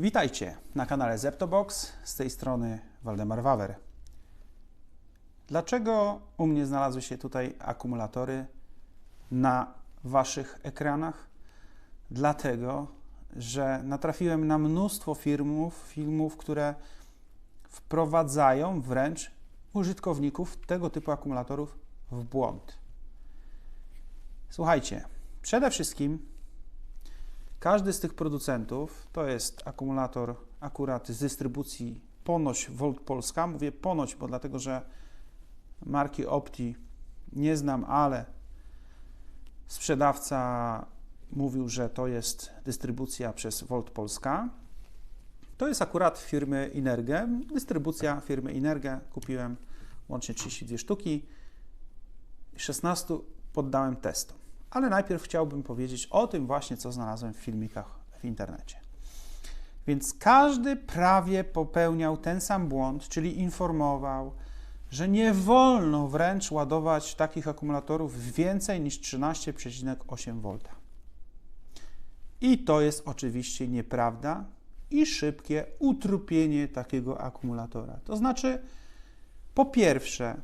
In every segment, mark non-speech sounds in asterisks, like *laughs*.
Witajcie na kanale Zeptobox, z tej strony Waldemar Wawer. Dlaczego u mnie znalazły się tutaj akumulatory na Waszych ekranach? Dlatego, że natrafiłem na mnóstwo filmów, filmów, które wprowadzają wręcz użytkowników tego typu akumulatorów w błąd. Słuchajcie, przede wszystkim każdy z tych producentów to jest akumulator akurat z dystrybucji Ponoć Volt Polska. Mówię ponoć, bo dlatego, że marki Opti nie znam, ale sprzedawca mówił, że to jest dystrybucja przez Volt Polska. To jest akurat firmy Inerge, dystrybucja firmy Inerge. Kupiłem łącznie 32 sztuki, 16 poddałem testom. Ale najpierw chciałbym powiedzieć o tym właśnie, co znalazłem w filmikach w internecie. Więc każdy prawie popełniał ten sam błąd, czyli informował, że nie wolno wręcz ładować takich akumulatorów więcej niż 13,8 V. I to jest oczywiście nieprawda i szybkie utrupienie takiego akumulatora. To znaczy, po pierwsze,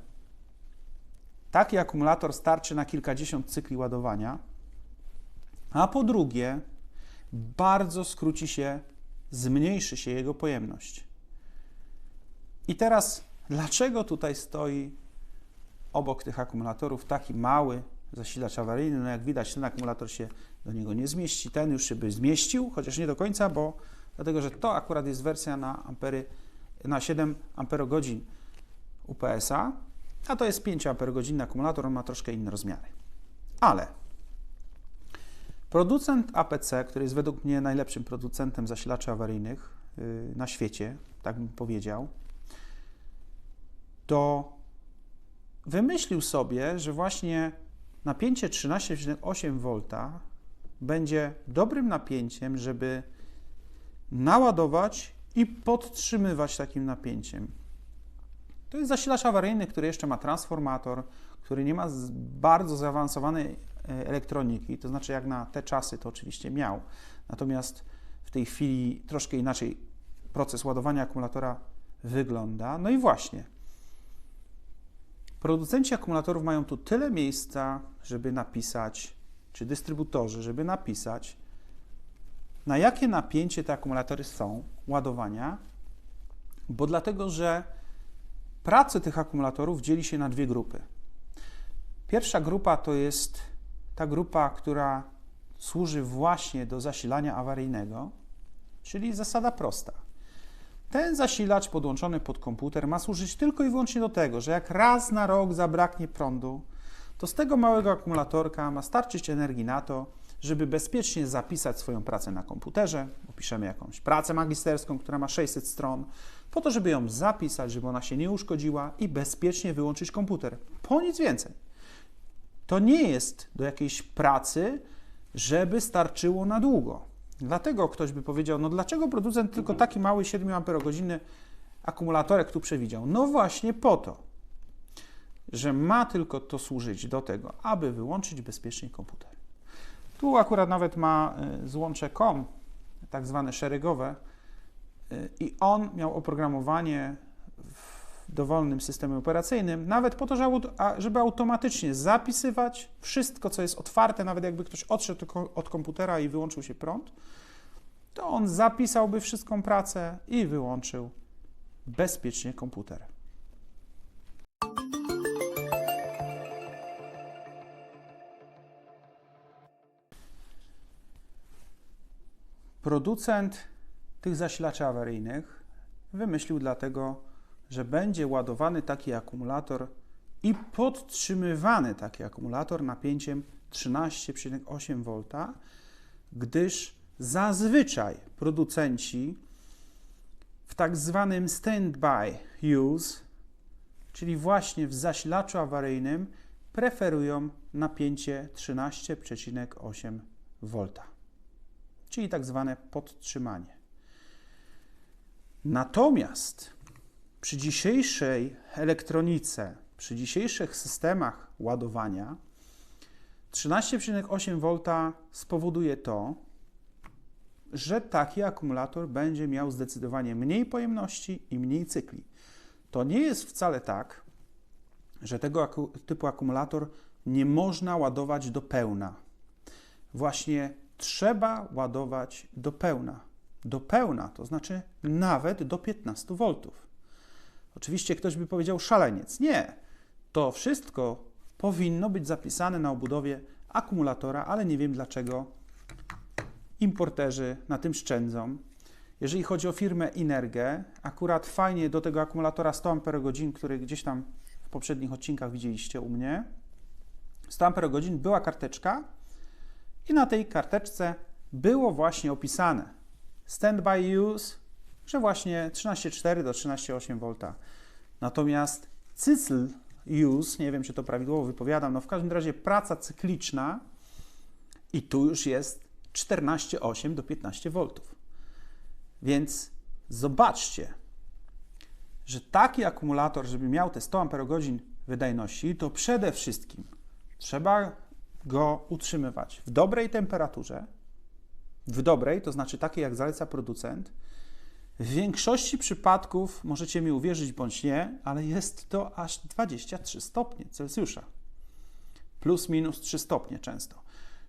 taki akumulator starczy na kilkadziesiąt cykli ładowania, a po drugie, bardzo skróci się, zmniejszy się jego pojemność. I teraz, dlaczego tutaj stoi obok tych akumulatorów taki mały zasilacz awaryjny? No jak widać, ten akumulator się do niego nie zmieści, ten już się by zmieścił, chociaż nie do końca, bo dlatego, że to akurat jest wersja na, ampery, na 7 amperogodzin UPS-a, a to jest 5 Ah akumulator, on ma troszkę inne rozmiary. Ale producent APC, który jest według mnie najlepszym producentem zasilaczy awaryjnych yy, na świecie, tak bym powiedział, to wymyślił sobie, że właśnie napięcie 13,8 V będzie dobrym napięciem, żeby naładować i podtrzymywać takim napięciem. To jest zasilacz awaryjny, który jeszcze ma transformator, który nie ma bardzo zaawansowanej e, elektroniki, to znaczy jak na te czasy to oczywiście miał. Natomiast w tej chwili troszkę inaczej proces ładowania akumulatora wygląda. No i właśnie. Producenci akumulatorów mają tu tyle miejsca, żeby napisać, czy dystrybutorzy, żeby napisać, na jakie napięcie te akumulatory są ładowania, bo dlatego, że pracy tych akumulatorów dzieli się na dwie grupy. Pierwsza grupa to jest ta grupa, która służy właśnie do zasilania awaryjnego, czyli zasada prosta. Ten zasilacz podłączony pod komputer ma służyć tylko i wyłącznie do tego, że jak raz na rok zabraknie prądu, to z tego małego akumulatorka ma starczyć energii na to, żeby bezpiecznie zapisać swoją pracę na komputerze. Opiszemy jakąś pracę magisterską, która ma 600 stron, po to, żeby ją zapisać, żeby ona się nie uszkodziła i bezpiecznie wyłączyć komputer. Po nic więcej. To nie jest do jakiejś pracy, żeby starczyło na długo. Dlatego ktoś by powiedział, no dlaczego producent tylko taki mały 7 Ah akumulatorek tu przewidział? No właśnie po to, że ma tylko to służyć do tego, aby wyłączyć bezpiecznie komputer. Tu akurat nawet ma y, złącze COM, tak zwane szeregowe, i on miał oprogramowanie w dowolnym systemie operacyjnym, nawet po to, żeby automatycznie zapisywać wszystko, co jest otwarte, nawet jakby ktoś odszedł od komputera i wyłączył się prąd, to on zapisałby wszystką pracę i wyłączył bezpiecznie komputer. Producent tych zasilaczy awaryjnych wymyślił dlatego, że będzie ładowany taki akumulator i podtrzymywany taki akumulator napięciem 13,8 V, gdyż zazwyczaj producenci w tak zwanym standby use, czyli właśnie w zasilaczu awaryjnym, preferują napięcie 13,8 V czyli tak zwane podtrzymanie. Natomiast przy dzisiejszej elektronice, przy dzisiejszych systemach ładowania 13,8 V spowoduje to, że taki akumulator będzie miał zdecydowanie mniej pojemności i mniej cykli. To nie jest wcale tak, że tego typu akumulator nie można ładować do pełna. Właśnie trzeba ładować do pełna. Do pełna, to znaczy nawet do 15 V. Oczywiście ktoś by powiedział szaleniec. Nie, to wszystko powinno być zapisane na obudowie akumulatora, ale nie wiem dlaczego importerzy na tym szczędzą. Jeżeli chodzi o firmę Inergę, akurat fajnie do tego akumulatora 100 Ah, który gdzieś tam w poprzednich odcinkach widzieliście u mnie, 100 Ah była karteczka i na tej karteczce było właśnie opisane standby use, że właśnie 13,4 do 13,8 V. Natomiast cycl use, nie wiem czy to prawidłowo wypowiadam, no w każdym razie praca cykliczna i tu już jest 14,8 do 15 V. Więc zobaczcie, że taki akumulator, żeby miał te 100 Ah wydajności, to przede wszystkim trzeba go utrzymywać w dobrej temperaturze, w dobrej, to znaczy takiej jak zaleca producent. W większości przypadków, możecie mi uwierzyć bądź nie, ale jest to aż 23 stopnie Celsjusza. Plus minus 3 stopnie często.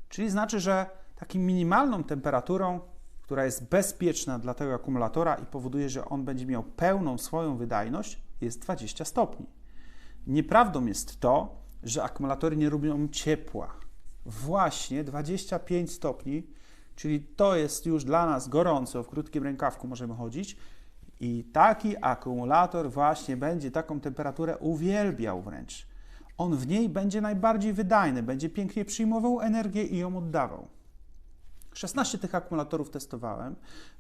Czyli znaczy, że taką minimalną temperaturą, która jest bezpieczna dla tego akumulatora i powoduje, że on będzie miał pełną swoją wydajność, jest 20 stopni. Nieprawdą jest to, że akumulatory nie robią ciepła. Właśnie 25 stopni, czyli to jest już dla nas gorąco, w krótkim rękawku możemy chodzić. I taki akumulator właśnie będzie taką temperaturę uwielbiał wręcz. On w niej będzie najbardziej wydajny, będzie pięknie przyjmował energię i ją oddawał. 16 tych akumulatorów testowałem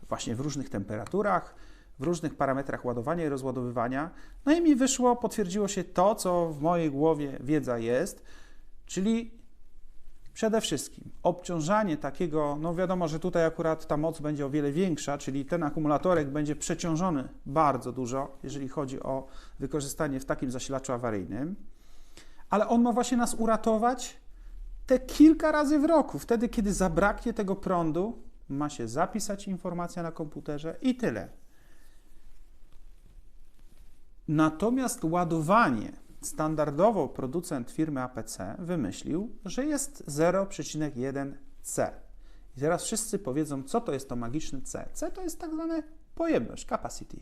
właśnie w różnych temperaturach, w różnych parametrach ładowania i rozładowywania. No i mi wyszło, potwierdziło się to, co w mojej głowie wiedza jest, czyli przede wszystkim obciążanie takiego, no wiadomo, że tutaj akurat ta moc będzie o wiele większa, czyli ten akumulatorek będzie przeciążony bardzo dużo, jeżeli chodzi o wykorzystanie w takim zasilaczu awaryjnym, ale on ma właśnie nas uratować te kilka razy w roku. Wtedy, kiedy zabraknie tego prądu, ma się zapisać informacja na komputerze i tyle. Natomiast ładowanie standardowo producent firmy APC wymyślił, że jest 0,1 C. I teraz wszyscy powiedzą, co to jest to magiczne C. C to jest tak zwane pojemność, capacity.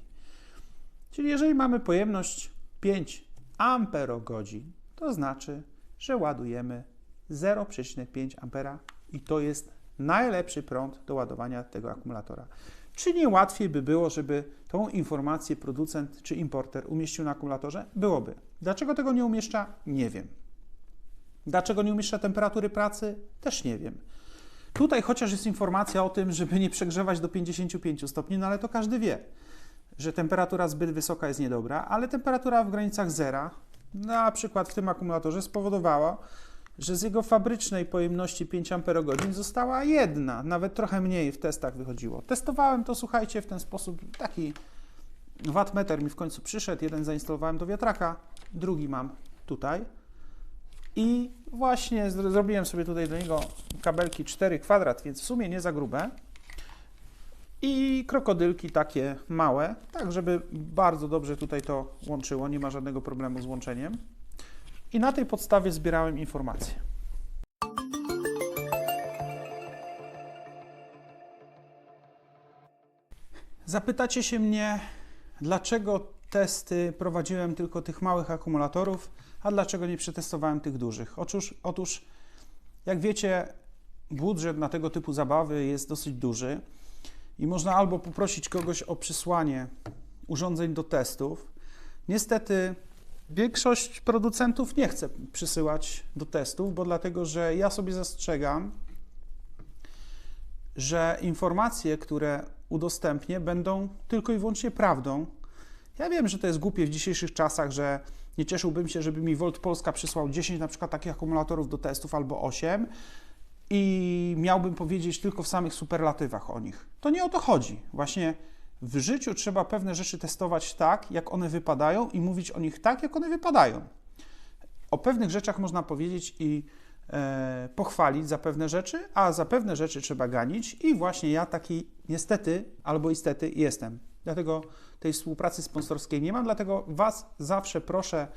Czyli jeżeli mamy pojemność 5 amperogodzin, to znaczy, że ładujemy 0,5 ampera i to jest najlepszy prąd do ładowania tego akumulatora. Czy nie łatwiej by było, żeby tą informację producent czy importer umieścił na akumulatorze? Byłoby. Dlaczego tego nie umieszcza? Nie wiem. Dlaczego nie umieszcza temperatury pracy? Też nie wiem. Tutaj chociaż jest informacja o tym, żeby nie przegrzewać do 55 stopni, no ale to każdy wie, że temperatura zbyt wysoka jest niedobra, ale temperatura w granicach zera, na przykład w tym akumulatorze, spowodowała, że z jego fabrycznej pojemności 5 Ah została jedna, nawet trochę mniej w testach wychodziło. Testowałem to, słuchajcie, w ten sposób, taki wattmeter mi w końcu przyszedł, jeden zainstalowałem do wiatraka, drugi mam tutaj. I właśnie zrobiłem sobie tutaj do niego kabelki 4 kwadrat, więc w sumie nie za grube. I krokodylki takie małe, tak żeby bardzo dobrze tutaj to łączyło, nie ma żadnego problemu z łączeniem i na tej podstawie zbierałem informacje. Zapytacie się mnie, dlaczego testy prowadziłem tylko tych małych akumulatorów, a dlaczego nie przetestowałem tych dużych? Otóż, otóż jak wiecie, budżet na tego typu zabawy jest dosyć duży i można albo poprosić kogoś o przysłanie urządzeń do testów. Niestety Większość producentów nie chce przysyłać do testów, bo dlatego, że ja sobie zastrzegam, że informacje, które udostępnię, będą tylko i wyłącznie prawdą. Ja wiem, że to jest głupie w dzisiejszych czasach, że nie cieszyłbym się, żeby mi Volt Polska przysłał 10 na przykład takich akumulatorów do testów albo 8 i miałbym powiedzieć tylko w samych superlatywach o nich. To nie o to chodzi. Właśnie w życiu trzeba pewne rzeczy testować tak, jak one wypadają i mówić o nich tak, jak one wypadają. O pewnych rzeczach można powiedzieć i e, pochwalić za pewne rzeczy, a za pewne rzeczy trzeba ganić i właśnie ja taki niestety albo istety jestem. Dlatego tej współpracy sponsorskiej nie mam, dlatego Was zawsze proszę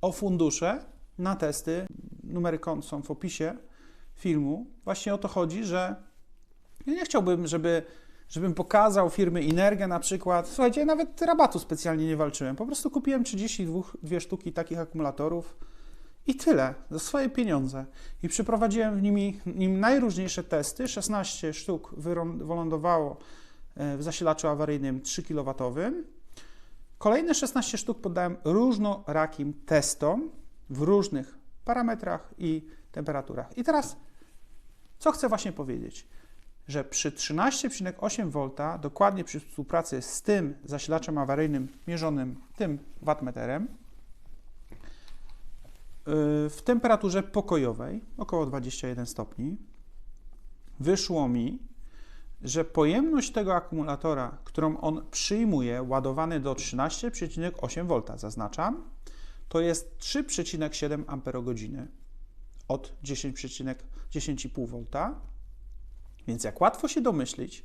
o fundusze na testy. Numery kont są w opisie filmu. Właśnie o to chodzi, że ja nie chciałbym, żeby, żebym pokazał firmy Inergia na przykład. Słuchajcie, nawet rabatu specjalnie nie walczyłem. Po prostu kupiłem 32 dwie sztuki takich akumulatorów i tyle, za swoje pieniądze. I przeprowadziłem w nimi, nim najróżniejsze testy. 16 sztuk wylądowało e, w zasilaczu awaryjnym 3 kW. Kolejne 16 sztuk poddałem różnorakim testom w różnych parametrach i temperaturach. I teraz, co chcę właśnie powiedzieć? Że przy 13,8 V, dokładnie przy współpracy z tym zasilaczem awaryjnym mierzonym tym wattmeterem, yy, w temperaturze pokojowej, około 21 stopni, wyszło mi, że pojemność tego akumulatora, którą on przyjmuje, ładowany do 13,8 V, zaznaczam, to jest 3,7 Ah od 10,5 V. Więc jak łatwo się domyślić,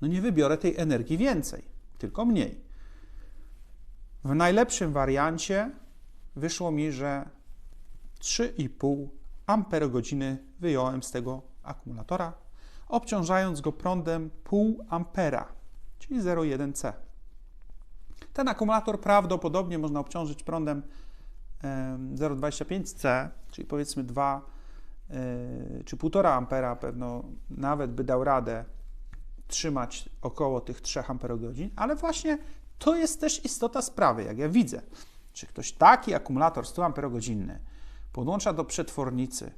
no nie wybiorę tej energii więcej, tylko mniej. W najlepszym wariancie wyszło mi, że 3,5 Ah wyjąłem z tego akumulatora, obciążając go prądem 0,5 ampera, czyli 0,1C. Ten akumulator prawdopodobnie można obciążyć prądem 0,25C, czyli powiedzmy 2 e, czy 1,5 ampera pewno nawet by dał radę trzymać około tych 3 amperogodzin, ale właśnie to jest też istota sprawy, jak ja widzę. Czy ktoś taki akumulator 100 amperogodzinny podłącza do przetwornicy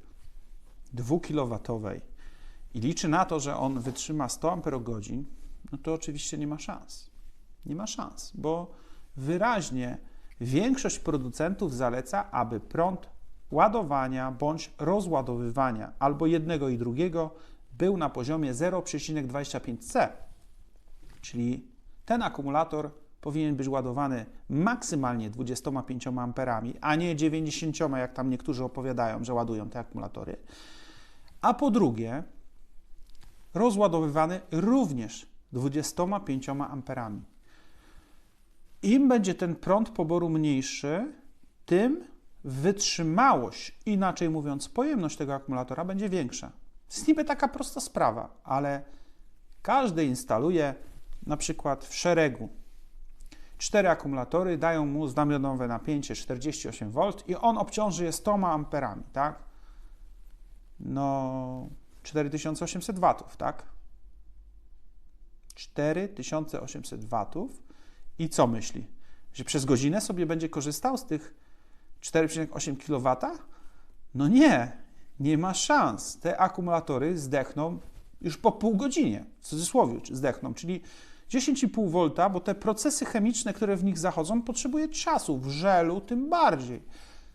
2 kW i liczy na to, że on wytrzyma 100 amperogodzin, no to oczywiście nie ma szans. Nie ma szans, bo wyraźnie większość producentów zaleca, aby prąd ładowania bądź rozładowywania albo jednego i drugiego był na poziomie 0,25C. Czyli ten akumulator powinien być ładowany maksymalnie 25 A, a nie 90, jak tam niektórzy opowiadają, że ładują te akumulatory. A po drugie, rozładowywany również 25 amperami. Im będzie ten prąd poboru mniejszy, tym wytrzymałość, inaczej mówiąc, pojemność tego akumulatora będzie większa. Jest niby taka prosta sprawa, ale każdy instaluje na przykład w szeregu cztery akumulatory, dają mu znamionowe napięcie 48 V i on obciąży je 100 amperami, tak? No 4800 W, tak? 4800 W i co myśli? Że przez godzinę sobie będzie korzystał z tych 4,8 kW? No nie, nie ma szans. Te akumulatory zdechną już po pół godzinie, w cudzysłowie zdechną, czyli 10,5 V, bo te procesy chemiczne, które w nich zachodzą, potrzebuje czasu, w żelu tym bardziej.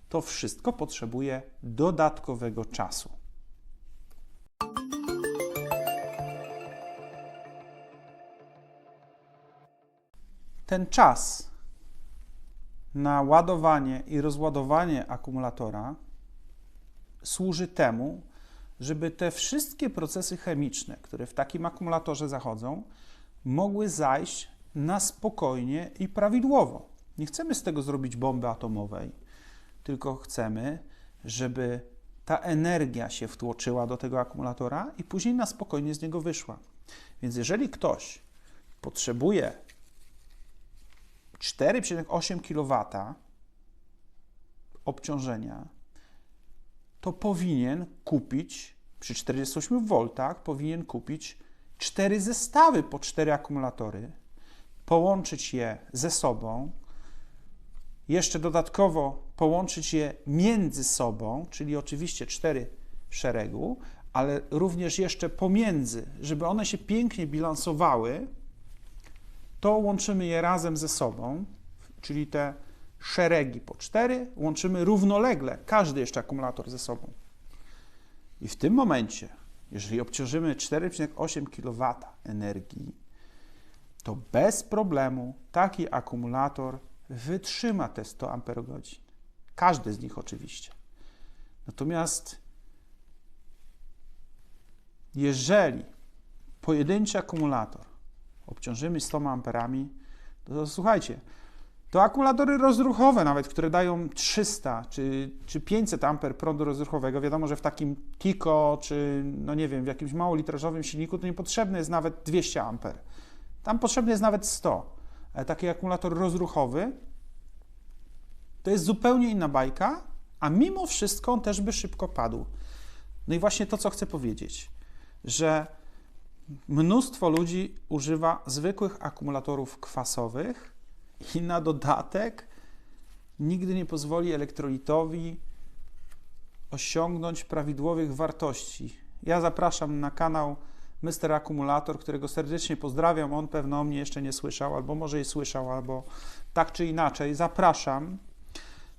To wszystko potrzebuje dodatkowego czasu. ten czas na ładowanie i rozładowanie akumulatora służy temu, żeby te wszystkie procesy chemiczne, które w takim akumulatorze zachodzą, mogły zajść na spokojnie i prawidłowo. Nie chcemy z tego zrobić bomby atomowej, tylko chcemy, żeby ta energia się wtłoczyła do tego akumulatora i później na spokojnie z niego wyszła. Więc jeżeli ktoś potrzebuje 4,8 kW obciążenia, to powinien kupić przy 48 V powinien kupić cztery zestawy po cztery akumulatory, połączyć je ze sobą, jeszcze dodatkowo połączyć je między sobą, czyli oczywiście cztery w szeregu, ale również jeszcze pomiędzy, żeby one się pięknie bilansowały to łączymy je razem ze sobą, czyli te szeregi po cztery, łączymy równolegle każdy jeszcze akumulator ze sobą. I w tym momencie, jeżeli obciążymy 4,8 kW energii, to bez problemu taki akumulator wytrzyma te 100 Ah. Każdy z nich oczywiście. Natomiast jeżeli pojedynczy akumulator obciążymy 100 amperami, to, słuchajcie, to akumulatory rozruchowe nawet, które dają 300 czy, czy 500 amper prądu rozruchowego, wiadomo, że w takim Tico czy no nie wiem, w jakimś małolitrażowym silniku to niepotrzebne jest nawet 200 amper. Tam potrzebny jest nawet 100. Ale taki akumulator rozruchowy to jest zupełnie inna bajka, a mimo wszystko on też by szybko padł. No i właśnie to, co chcę powiedzieć, że mnóstwo ludzi używa zwykłych akumulatorów kwasowych i na dodatek nigdy nie pozwoli elektrolitowi osiągnąć prawidłowych wartości. Ja zapraszam na kanał Mr. Akumulator, którego serdecznie pozdrawiam. On pewno o mnie jeszcze nie słyszał, albo może i słyszał, albo tak czy inaczej. Zapraszam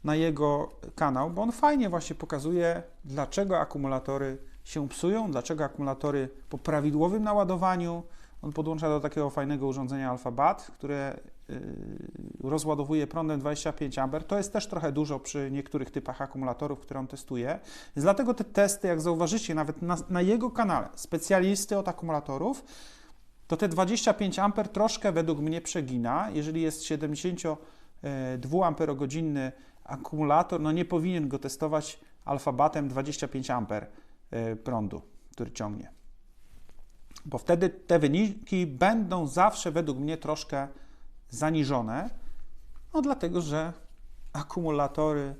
na jego kanał, bo on fajnie właśnie pokazuje, dlaczego akumulatory się psują, dlaczego akumulatory po prawidłowym naładowaniu, on podłącza do takiego fajnego urządzenia Alphabat, które yy, rozładowuje prądem 25 A. To jest też trochę dużo przy niektórych typach akumulatorów, które on testuje. Więc dlatego te testy, jak zauważycie, nawet na, na jego kanale, specjalisty od akumulatorów, to te 25 A troszkę według mnie przegina. Jeżeli jest 72 amperogodzinny akumulator, no nie powinien go testować alfabatem 25 A prądu, który ciągnie. Bo wtedy te wyniki będą zawsze według mnie troszkę zaniżone, no dlatego, że akumulatory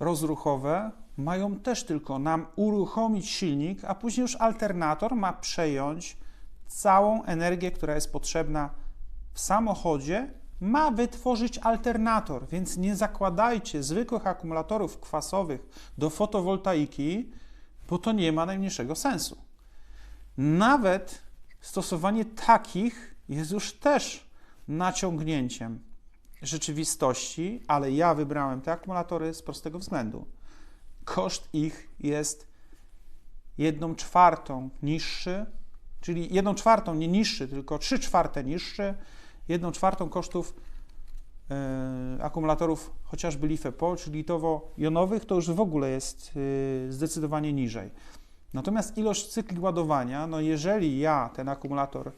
rozruchowe mają też tylko nam uruchomić silnik, a później już alternator ma przejąć całą energię, która jest potrzebna w samochodzie ma wytworzyć alternator, więc nie zakładajcie zwykłych akumulatorów kwasowych do fotowoltaiki, bo to nie ma najmniejszego sensu. Nawet stosowanie takich jest już też naciągnięciem rzeczywistości, ale ja wybrałem te akumulatory z prostego względu. Koszt ich jest jedną czwartą niższy, czyli jedną czwartą nie niższy, tylko trzy czwarte niższy jedną czwartą kosztów e, akumulatorów chociażby LiFePol, czy litowo-jonowych, to już w ogóle jest e, zdecydowanie niżej. Natomiast ilość cykli ładowania, no jeżeli ja ten akumulator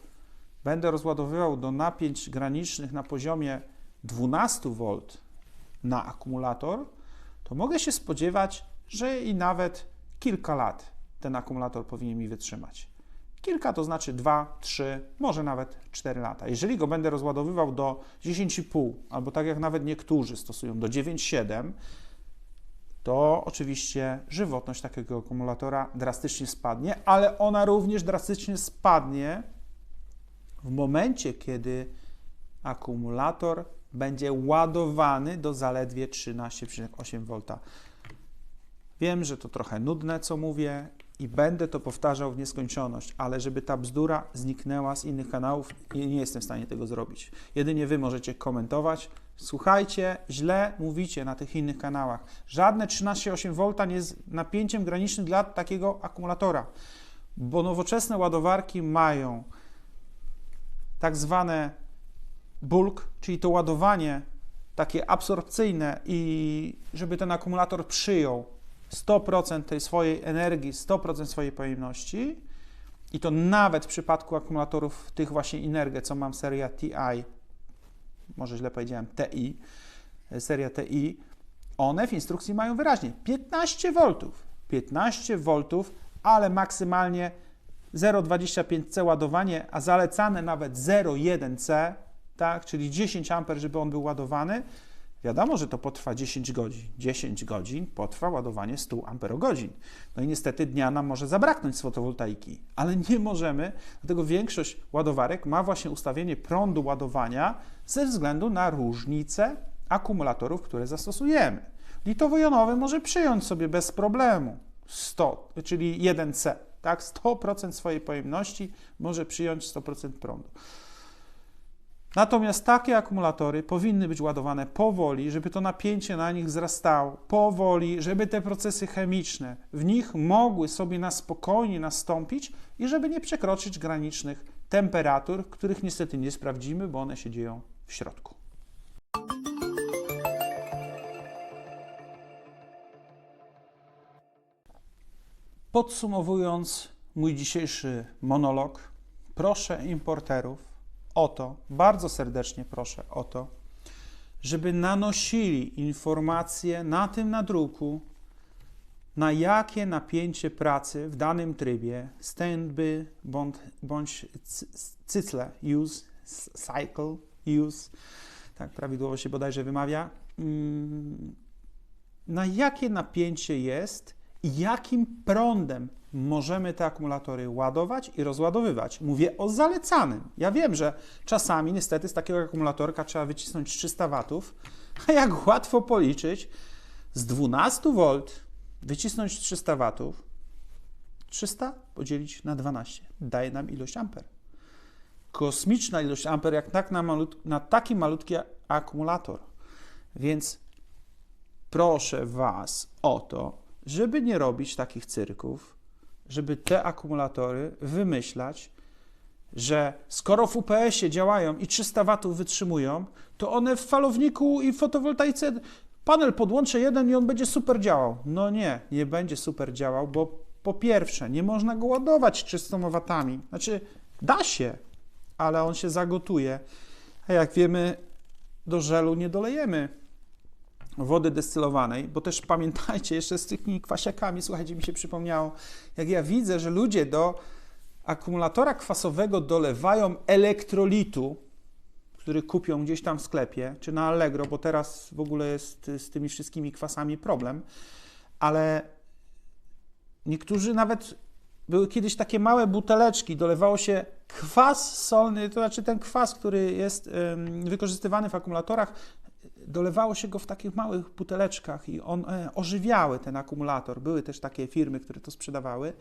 będę rozładowywał do napięć granicznych na poziomie 12 V na akumulator, to mogę się spodziewać, że i nawet kilka lat ten akumulator powinien mi wytrzymać. Kilka to znaczy 2, 3, może nawet 4 lata. Jeżeli go będę rozładowywał do 10,5 albo tak jak nawet niektórzy stosują do 9,7, to oczywiście żywotność takiego akumulatora drastycznie spadnie, ale ona również drastycznie spadnie w momencie, kiedy akumulator będzie ładowany do zaledwie 13,8 V. Wiem, że to trochę nudne, co mówię, i będę to powtarzał w nieskończoność, ale żeby ta bzdura zniknęła z innych kanałów, nie, jestem w stanie tego zrobić. Jedynie wy możecie komentować. Słuchajcie, źle mówicie na tych innych kanałach. Żadne 13,8 V nie jest napięciem granicznym dla takiego akumulatora, bo nowoczesne ładowarki mają tak zwane bulk, czyli to ładowanie takie absorpcyjne i żeby ten akumulator przyjął 100% tej swojej energii, 100% swojej pojemności. I to nawet w przypadku akumulatorów tych właśnie Inerge, co mam seria TI, może źle powiedziałem, TI, seria TI, one w instrukcji mają wyraźnie 15 V, 15 V, ale maksymalnie 0,25C ładowanie, a zalecane nawet 0,1C, tak, czyli 10 A, żeby on był ładowany, Wiadomo, że to potrwa 10 godzin. 10 godzin potrwa ładowanie 100 amperogodzin. No i niestety dnia nam może zabraknąć z fotowoltaiki, ale nie możemy, dlatego większość ładowarek ma właśnie ustawienie prądu ładowania ze względu na różnicę akumulatorów, które zastosujemy. Litowo-jonowy może przyjąć sobie bez problemu 100, czyli 1C, tak? 100% swojej pojemności może przyjąć 100% prądu. Natomiast takie akumulatory powinny być ładowane powoli, żeby to napięcie na nich wzrastało, powoli, żeby te procesy chemiczne w nich mogły sobie na spokojnie nastąpić i żeby nie przekroczyć granicznych temperatur, których niestety nie sprawdzimy, bo one się dzieją w środku. Podsumowując mój dzisiejszy monolog, proszę importerów o to, bardzo serdecznie proszę o to, żeby nanosili informacje na tym nadruku, na jakie napięcie pracy w danym trybie standby bądź, bądź cycle use, cycle use, tak prawidłowo się bodajże wymawia, mm, na jakie napięcie jest jakim prądem możemy te akumulatory ładować i rozładowywać. Mówię o zalecanym. Ja wiem, że czasami niestety z takiego akumulatorka trzeba wycisnąć 300 watów, *laughs* a jak łatwo policzyć, z 12 V wycisnąć 300 watów, 300 podzielić na 12 daje nam ilość amper. Kosmiczna ilość amper, jak tak na, malut, na taki malutki akumulator. Więc proszę Was o to, żeby nie robić takich cyrków, żeby te akumulatory wymyślać, że skoro w UPS-ie działają i 300 watów wytrzymują, to one w falowniku i fotowoltaice panel podłączę jeden i on będzie super działał. No nie, nie będzie super działał, bo po pierwsze, nie można go ładować 300 watami. Znaczy, da się, ale on się zagotuje. A jak wiemy, do żelu nie dolejemy wody destylowanej, bo też pamiętajcie jeszcze z tymi kwasiakami, słuchajcie, mi się przypomniało, jak ja widzę, że ludzie do akumulatora kwasowego dolewają elektrolitu, który kupią gdzieś tam w sklepie, czy na Allegro, bo teraz w ogóle jest z tymi wszystkimi kwasami problem, ale niektórzy nawet były kiedyś takie małe buteleczki, dolewało się kwas solny, to znaczy ten kwas, który jest wykorzystywany w akumulatorach, dolewało się go w takich małych buteleczkach i on ożywiały ten akumulator. Były też takie firmy, które to sprzedawały.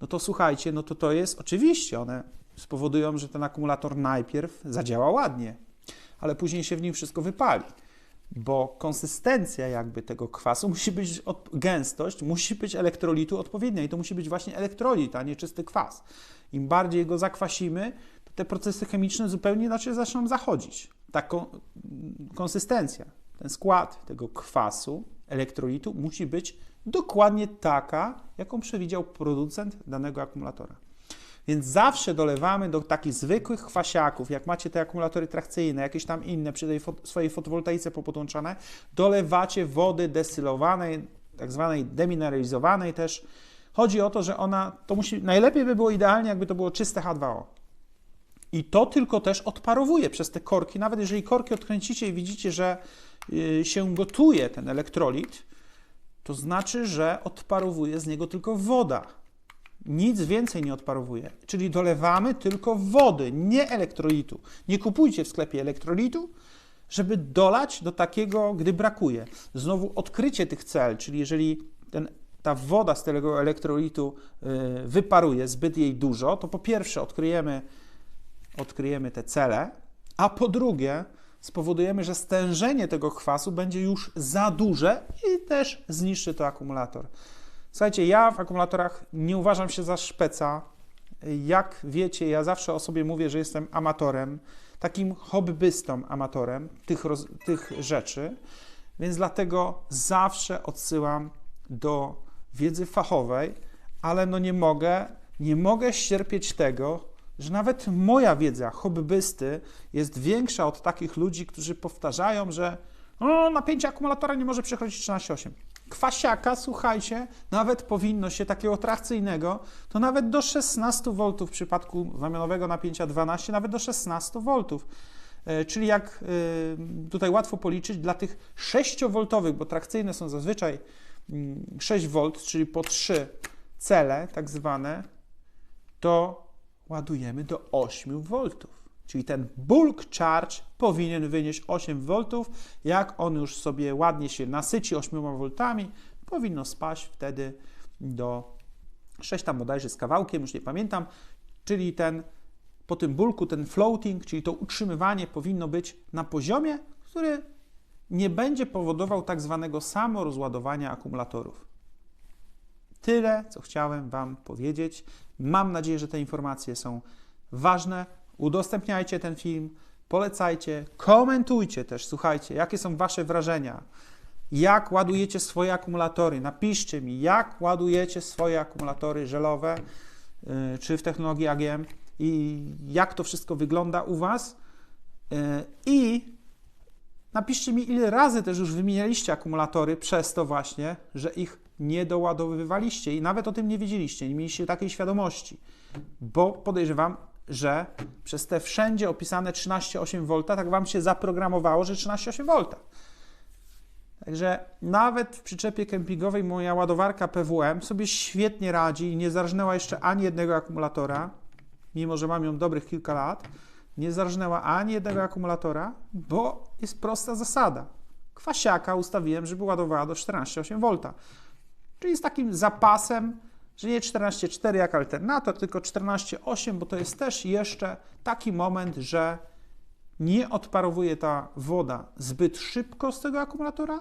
No to słuchajcie, no to to jest oczywiście, one spowodują, że ten akumulator najpierw zadziała ładnie, ale później się w nim wszystko wypali. Bo konsystencja jakby tego kwasu *laughs* musi być, gęstość musi być elektrolitu odpowiednia i to musi być właśnie elektrolit, a nie czysty kwas. Im bardziej go zakwasimy, to te procesy chemiczne zupełnie inaczej zaczną zachodzić ta konsystencja, ten skład tego kwasu, elektrolitu musi być dokładnie taka, jaką przewidział producent danego akumulatora. Więc zawsze dolewamy do takich zwykłych kwasiaków, jak macie te akumulatory trakcyjne, jakieś tam inne przy tej swojej fotowoltaice popodłączane, dolewacie wody destylowanej, tak zwanej demineralizowanej też. Chodzi o to, że ona, to musi, najlepiej by było idealnie, jakby to było czyste H2O. I to tylko też odparowuje przez te korki. Nawet jeżeli korki odkręcicie i widzicie, że y, się gotuje ten elektrolit, to znaczy, że odparowuje z niego tylko woda. Nic więcej nie odparowuje. Czyli dolewamy tylko wody, nie elektrolitu. Nie kupujcie w sklepie elektrolitu, żeby dolać do takiego, gdy brakuje. Znowu odkrycie tych cel, czyli jeżeli ten, ta woda z tego elektrolitu y, wyparuje zbyt jej dużo, to po pierwsze odkryjemy odkryjemy te cele, a po drugie spowodujemy, że stężenie tego kwasu będzie już za duże i też zniszczy to akumulator. Słuchajcie, ja w akumulatorach nie uważam się za szpeca. Jak wiecie, ja zawsze o sobie mówię, że jestem amatorem, takim hobbystą amatorem tych, roz, tych rzeczy, więc dlatego zawsze odsyłam do wiedzy fachowej, ale no nie mogę, nie mogę ścierpieć tego, że nawet moja wiedza hobbysty jest większa od takich ludzi, którzy powtarzają, że napięcie akumulatora nie może przekroczyć 13,8. Kwasiaka, słuchajcie, nawet powinno się takiego trakcyjnego, to nawet do 16 V w przypadku znamionowego napięcia 12, nawet do 16 V. E, czyli jak e, tutaj łatwo policzyć, dla tych 6V, bo trakcyjne są zazwyczaj 6 mm, czyli po 3 cele tak zwane, to ładujemy do 8 V. Czyli ten bulk charge powinien wynieść 8 V. Jak on już sobie ładnie się nasyci 8 V, powinno spaść wtedy do 6 tam bodajże z kawałkiem, już nie pamiętam. Czyli ten po tym bulku, ten floating, czyli to utrzymywanie powinno być na poziomie, który nie będzie powodował tak zwanego samorozładowania akumulatorów. Tyle, co chciałem Wam powiedzieć. Mam nadzieję, że te informacje są ważne. Udostępniajcie ten film, polecajcie, komentujcie też, słuchajcie, jakie są Wasze wrażenia. jak ładujecie swoje akumulatory. Napiszcie mi, jak ładujecie swoje akumulatory żelowe y, czy w technologii AGM i jak to wszystko wygląda u Was. Y, I napiszcie mi, ile razy też już wymienialiście akumulatory przez to właśnie, że ich nie doładowywaliście i nawet o tym nie wiedzieliście, nie mieliście takiej świadomości, bo podejrzewam, że przez te wszędzie opisane 13,8 V tak Wam się zaprogramowało, że 13,8 V. Także nawet w przyczepie kempingowej moja ładowarka PWM sobie świetnie radzi i nie zarżnęła jeszcze ani jednego akumulatora, mimo że mam ją dobrych kilka lat, nie zarżnęła ani jednego akumulatora, bo jest prosta zasada. Kwasiaka ustawiłem, żeby ładowała do 14,8 V. Czyli z takim zapasem, że nie 14,4 jak alternator, tylko 14,8, bo to jest też jeszcze taki moment, że nie odparowuje ta woda zbyt szybko z tego akumulatora,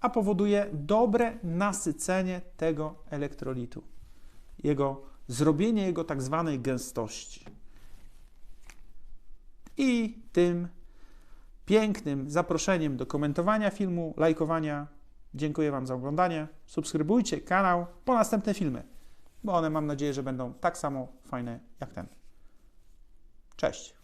a powoduje dobre nasycenie tego elektrolitu. Jego zrobienie jego tak zwanej gęstości. I tym pięknym zaproszeniem do komentowania filmu, lajkowania. Dziękuję Wam za oglądanie. Subskrybujcie kanał po następne filmy, bo one mam nadzieję, że będą tak samo fajne jak ten. Cześć.